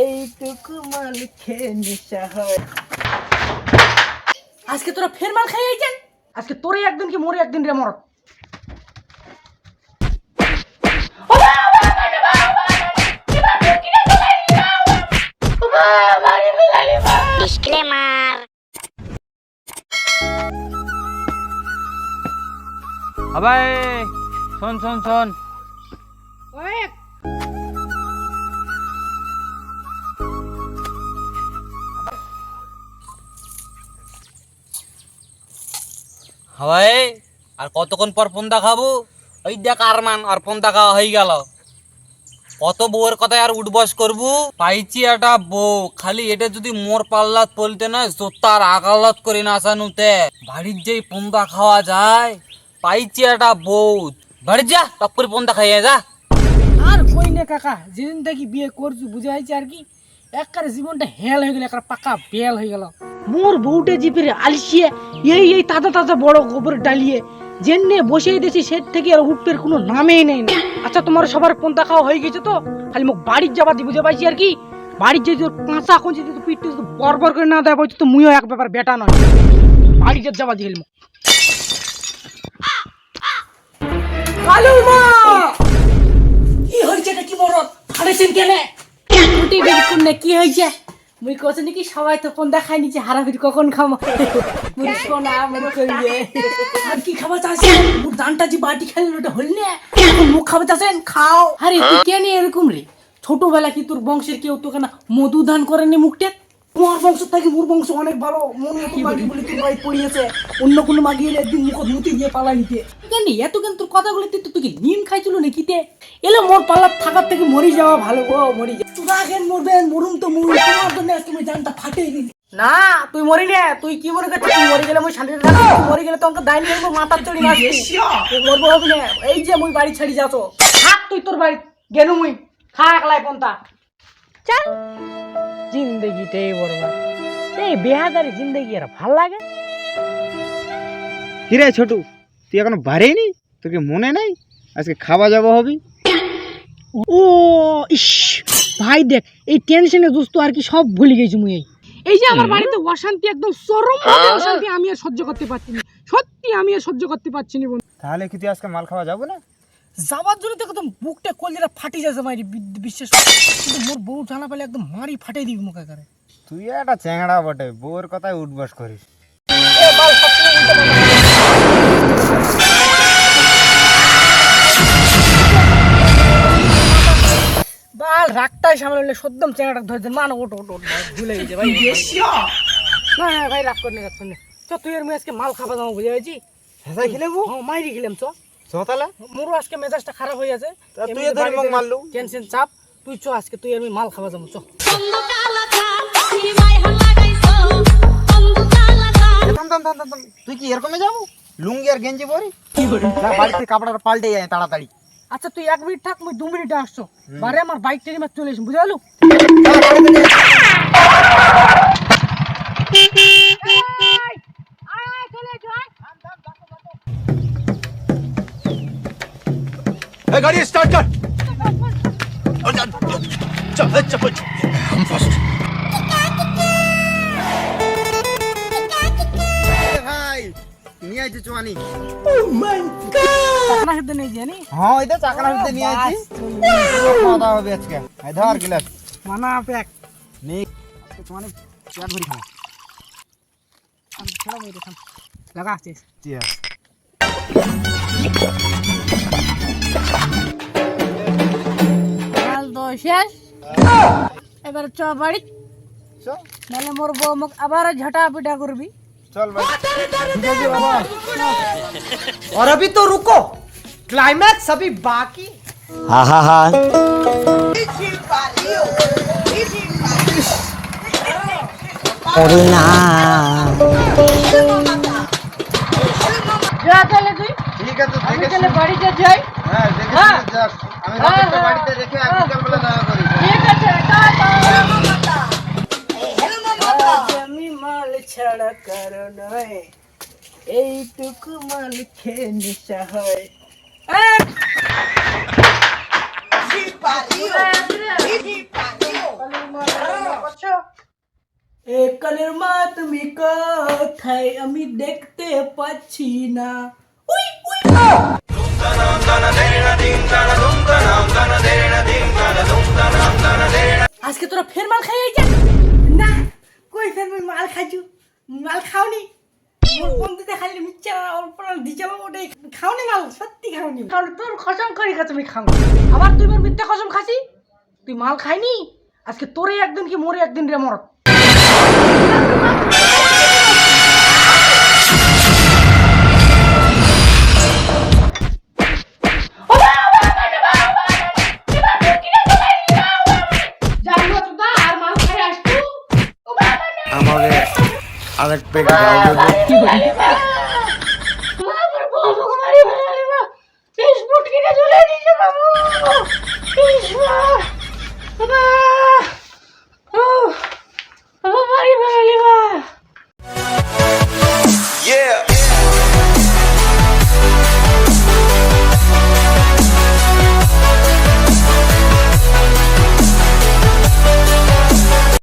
এইটুকু মাল খেয়ে নেশা হয়। আজকে তোরা ফের মাল খাই আইছেন? আজকে তোরে একদিন কি মোরে একদিন রে মরত আবাই শোন শোন শোন। হাওয়াই আর কতক্ষণ পর পন্দা খাব? ওই দেখ আরমান, আর পন্দা খাওয়া হয়ে গেল। কত বউয়ের কথায় আর উঠবস করব? পাইছি একটা বউ, খালি এটা যদি মোর পাল্লাত পলতে না জোতার আগালত করে না আসানুতে। বাড়ির যেই পন্দা খাওয়া যায়, পাইছি একটা বউ। বাড়ি যা, টপ করে পন্দা খাইয়ে যা। আর কই না কাকা, যেদিন থেকে বিয়ে করছি, বুঝে আর কি, একবারে জীবনটা হেল হয়ে গেল একটা পাকা বেল হয়ে গেল। মোর বউটে জিপের আলসিয়ে এই এই তাজা তাজা বড় গোবর ডালিয়ে যেনে বসেই দিয়েছি সে থেকে আর উঠপের কোনো নামেই নেই না। আচ্ছা তোমার সবার পন্থা খাওয়া হয়ে গেছে তো? খালি মুখ বাড়ির যাবা দি বুঝে পাইছি আর কি? বাড়ির যদি তোর কাঁচা কোন যদি পিঠ যদি বরবর করে না দেয় বলছি তো মুইও এক ব্যাপার বেটা নয়। বাড়ির যাবা দিয়ে মুখ কালু মা! কি হয়েছে কি বড় হারেছেন কেনে? রুটি বিলকুল না কি হয়েছে? মুই কছে নাকি সবাই তো ফোন দেখাই নিচে হারাফির কখন খামো? মুড়ি সোনা মুড়ি করিয়ে আর কি খাবার চাচ্ছেন মুখ দানটা যে বাটি খেলেন, ওটা হল না। মুখ খাবার চাচ্ছেন খাও। আরে, তুই কেন এরকম রে? ছোটবেলা কি তোর বংশের কেউ তোকে না মধু দান করেনি মুখটা? তোমার বংশ থেকে মোর বংশ অনেক ভালো। মনে মতো মাগি বলে? তোর ভাই পড়িয়েছে। অন্য কোনো মাগি এলে একদিন মুখ মুতি দিয়ে পালাই নিতে। জানি এত কেন তোর কথাগুলো তুই তুই কি নিম খাইছিল নাকি তে? এলে মোর পাল্লা থাকার থেকে মরি যাওয়া ভালো গো মরি যা তোরা কেন মরবেন মরুম তো মরুম। তোমার জন্য আজকে আমি জানটা ফাটিয়ে দিই না তুই মরি না তুই কি মনে করছিস? তুই মরে গেলে মই শান্তিতে থাকব তুই মরে গেলে তো আমাকে দায় নিয়ে মাথার চড়ি মারবি তুই মরবো হবে না এই যে মুই বাড়ি ছাড়ি যাচ্ছ থাক তুই তোর বাড়ি গেনু মুই। খা একলাই পন্তা চল। জিন্দগিটাই বরবাদ এই বেহাদারি জিন্দগি আর ভালো লাগে? কিরে ছোটু তুই এখনও বাড়েনি তোকে মনে নাই? আজকে খাওয়া যাওয়া হবে? ও ইস ভাই দেখ এই টেনশনে দোস্ত আর কি সব ভুলে গেছি মুই এই। এই যে আমার বাড়িতে অশান্তি একদম চরম অশান্তি আমি আর সহ্য করতে পারছি না। সত্যি আমি আর সহ্য করতে পারছি না বন্ধু। তাহলে কি তুই আজকে মাল খাওয়া যাব না? যাওয়ার জন্য তো একদম বুকটা কলজিটা ফাটি যাচ্ছে মারি বিশ্বাস কর। কিন্তু মোর বউ জানা পেলে একদম মারি ফাটাই দিবি মুখে করে তুই একটা চ্যাংড়া বটে বউর কথায় উঠবাস করিস। বাল রাগটাই সামনে সদ্যম চেঙ্গাটা ধরে দেন মান ওটো ওটো ভুলে গেছে ভাই। না না ভাই রাগ করনি রাগ করনি চ তুই আর মুই আজকে মাল খাবা দাম বুঝে গেছি। হ্যাঁ মাইরি খেলাম চ। চ তাহলে। মোরও আজকে মেজাজটা খারাপ হয়ে আছে তুই ধরে মুখ মারলু টেনশন চাপ। তুই চ আজকে তুই আমি মাল খাবা যাব চ। তুই কি এরকমই যাব? লুঙ্গি আর গেঞ্জি পরি? যা বাড়িতে কাপড়টা পাল্টে যায় তাড়াতাড়ি। আচ্ছা তুই এক মিনিট থাক মুই দু মিনিটে আসছো। বারে আমার বাইক টেনে মার চলে এসে বুঝে গেলু चल चल हम फर्स्ट ভাই নিয়ে আইছি চুয়ানি চাকনা খেতে নেই জানি হ্যাঁ এই তো চাকরা হইতে নিয়ে আইছি খাওয়া দাওয়া হবে আজকে এই ধর গিলাস মানা প্যাক নে আজকে চুয়ানি পেট ভরি খাও ছাড়া বই দেখাম লাগা আছিস চিয়া শেষ এবার চ বাড়ি চল নাহলে মোর বউ মুখ আবার ঝাঁটা পিটা করবি চল ভাই और अभी तो रुको क्लाइमैक्स अभी बाकी যা তাহলে তুই ঠিক আছে আমি দেখে তাহলে বাড়িতে যাই হ্যাঁ দেখে হ্যাঁ। শুনে যাস। আমি হ্যাঁ, রাতেরটা হ্যাঁ। বাড়িতে রেখে এইটুকু মাল খেয়ে নেশা হয়। মা তুমি কোথায় আমি দেখতে পাচ্ছি না। আজকে তোরা ফের মাল খাই না, কই ফের মাল খাইছু? মাল খাওনি। বন্ধু ফোন দিতে খালি মিচ্ছা অল্প দিছাল ওটাই খাওনি মাল, সত্যি খাওনি। তোর খসম করি খা তুমি খাও। আবার তুই মোর মিথ্যা খসম খাসি? তুই মাল খাইনি? আজকে তোরে একদিন কি মোরে একদিন রে মরত আরেক পেক ঢাল দেবো Yeah!